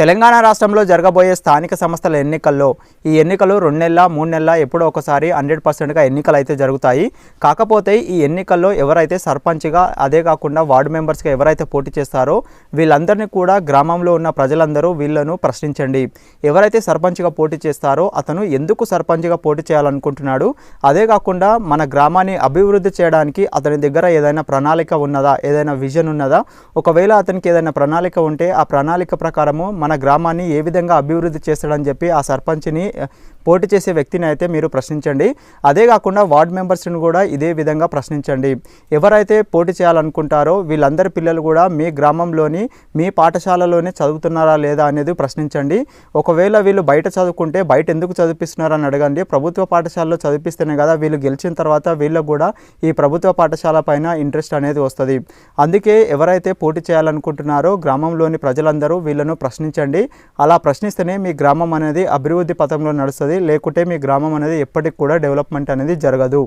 తెలంగాణ రాష్ట్రంలో జరగబోయే స్థానిక సంస్థల ఎన్నికల్లో ఈ ఎన్నికలు రెండు నెలల మూడు నెలల ఎప్పుడో ఒకసారి హండ్రెడ్ పర్సెంట్గా ఎన్నికలు అయితే జరుగుతాయి. కాకపోతే ఈ ఎన్నికల్లో ఎవరైతే సర్పంచ్గా అదే కాకుండా వార్డు మెంబర్స్గా ఎవరైతే పోటీ చేస్తారో వీళ్ళందరినీ కూడా గ్రామంలో ఉన్న ప్రజలందరూ వీళ్ళను ప్రశ్నించండి. ఎవరైతే సర్పంచ్గా పోటీ చేస్తారో అతను ఎందుకు సర్పంచ్గా పోటీ చేయాలనుకుంటున్నాడు? అదే కాకుండా మన గ్రామాన్ని అభివృద్ధి చేయడానికి అతని దగ్గర ఏదైనా ప్రణాళిక ఉన్నదా? ఏదైనా విజన్ ఉన్నదా? ఒకవేళ అతనికి ఏదైనా ప్రణాళిక ఉంటే ఆ ప్రణాళిక ప్రకారము మన మన గ్రామాన్ని ఏ విధంగా అభివృద్ధి చేస్తాడని చెప్పి ఆ సర్పంచ్ని పోటీ చేసే వ్యక్తిని అయితే మీరు ప్రశ్నించండి. అదే కాకుండా వార్డ్ మెంబర్స్ని కూడా ఇదే విధంగా ప్రశ్నించండి. ఎవరైతే పోటీ చేయాలనుకుంటారో వీళ్ళందరి పిల్లలు కూడా మీ గ్రామంలోని మీ పాఠశాలలోనే చదువుతున్నారా లేదా అనేది ప్రశ్నించండి. ఒకవేళ వీళ్ళు బయట చదువుకుంటే బయట ఎందుకు చదివిస్తున్నారని అడగండి. ప్రభుత్వ పాఠశాలలో చదివిస్తేనే కదా వీళ్ళు గెలిచిన తర్వాత వీళ్ళకు కూడా ఈ ప్రభుత్వ పాఠశాల పైన ఇంట్రెస్ట్ అనేది వస్తుంది. అందుకే ఎవరైతే పోటీ చేయాలనుకుంటున్నారో గ్రామంలోని ప్రజలందరూ వీళ్ళను ప్రశ్నించండి అలా ప్రశ్నిస్తేనే మీ గ్రామం అనేది అభివృద్ధి పథంలో నడుస్తుంది. లేకుంటే మీ గ్రామం అనేది ఎప్పటికి కూడా డెవలప్మెంట్ అనేది జరగదు.